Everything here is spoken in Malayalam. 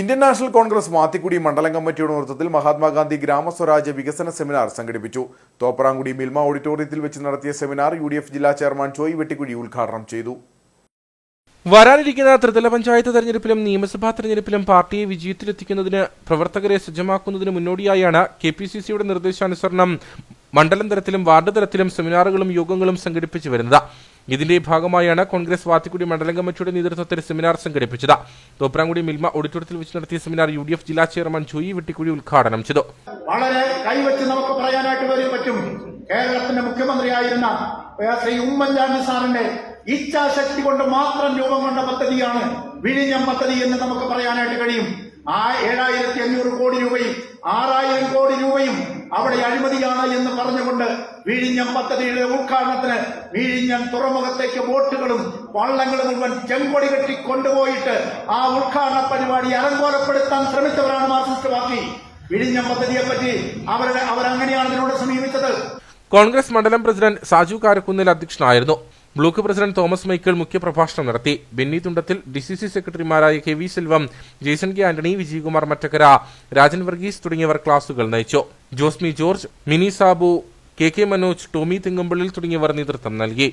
ഇന്ത്യൻ നാഷണൽ കോൺഗ്രസ് മാത്തിക്കുടി മണ്ഡലം കമ്മിറ്റിയുടെ നേതൃത്വത്തിൽ മഹാത്മാഗാന്ധി ഗ്രാമസ്വരാജ്യ വികസന സെമിനാർ സംഘടിപ്പിച്ചു. തോപ്രാങ്കുടി മിൽമ ഓഡിറ്റോറിയത്തിൽ വെച്ച് നടത്തിയ സെമിനാർ യു ജില്ലാ ചെയർമാൻ ചോയ് വെട്ടിക്കുഴി ഉദ്ഘാടനം ചെയ്തു. വരാനിരിക്കുന്ന ത്രിതല പഞ്ചായത്ത് തെരഞ്ഞെടുപ്പിലും നിയമസഭാ തെരഞ്ഞെടുപ്പിലും പാർട്ടിയെ വിജയത്തിലെത്തിക്കുന്നതിന് പ്രവർത്തകരെ സജ്ജമാക്കുന്നതിന് മുന്നോടിയായാണ് കെ പി സി സിയുടെ നിർദ്ദേശാനുസരണം. മണ്ഡലം തലത്തിലും വാർഡ് തലത്തിലും സെമിനാറുകളും യോഗങ്ങളും സംഘടിപ്പിച്ചു വരുന്നത്. ഇതിന്റെ ഭാഗമായാണ് കോൺഗ്രസ് വാത്തിക്കുടി മണ്ഡലം കമ്മിറ്റിയുടെ നേതൃത്വത്തിൽ സെമിനാർ സംഘടിപ്പിച്ചത്. തോപ്രാങ്കുടി മിൽമ ഓഡിറ്റോറിയത്തിൽ വെച്ച് നടത്തിയ സെമിനാർ യു ജില്ലാ ചെയർമാൻ ജോയി വെട്ടിക്കുഴി ഉദ്ഘാടനം ചെയ്തു. വളരെ കൈവച്ച് നമുക്ക് പറയാനായിട്ട് വരും പറ്റും. കേരളത്തിന്റെ മുഖ്യമന്ത്രിയായിരുന്ന ശ്രീ ഉമ്മൻചാണ്ടി സാറിന്റെ ഇച്ഛാശക്തി കൊണ്ട് മാത്രം രൂപം കൊണ്ട പദ്ധതിയാണ് വിഴിഞ്ഞം പദ്ധതി എന്ന് നമുക്ക് പറയാനായിട്ട് കഴിയും. ആ ഏഴായിരത്തി അഞ്ഞൂറ് കോടി രൂപയും ആറായിരം കോടി രൂപയും അവിടെ അഴിമതിയാണ് എന്ന് പറഞ്ഞുകൊണ്ട് വിഴിഞ്ഞം പദ്ധതിയുടെ ഉദ്ഘാടനത്തിന് വിഴിഞ്ഞം തുറമുഖത്തേക്ക് ബോട്ടുകളും വള്ളങ്ങളും മുഴുവൻ ചെങ്കൊടി കെട്ടി കൊണ്ടുപോയിട്ട് ആ ഉദ്ഘാടന പരിപാടി അലങ്കോലപ്പെടുത്താൻ ശ്രമിച്ചവരാണ് മാർക്സിസ്റ്റ് പാർട്ടി വിഴിഞ്ഞം പദ്ധതിയെപ്പറ്റി അവരുടെ അവരങ്ങനെയാണ് ഇതിനോട് സമീപിച്ചത്. കോൺഗ്രസ് മണ്ഡലം പ്രസിഡന്റ് സാജു കാരക്കുന്നിൽ അധ്യക്ഷനായിരുന്നു. ബ്ലോക്ക് പ്രസിഡന്റ് തോമസ് മൈക്കിൾ മുഖ്യപ്രഭാഷണം നടത്തി. Benny Thundathil D C C സെക്രട്ടറിമാരായ K V Selvam Jaison K Antony Vijayakumar Mattakkara Rajan Varghese തുടങ്ങിയവർ ക്ലാസുകൾ നയിച്ചു. ജോസ്മി ജോർജ് മിനി സാബു കെ കെ മനോജ് ടോമി തിങ്കമ്പിളിൽ തുടങ്ങിയവർ നേതൃത്വം നൽകി.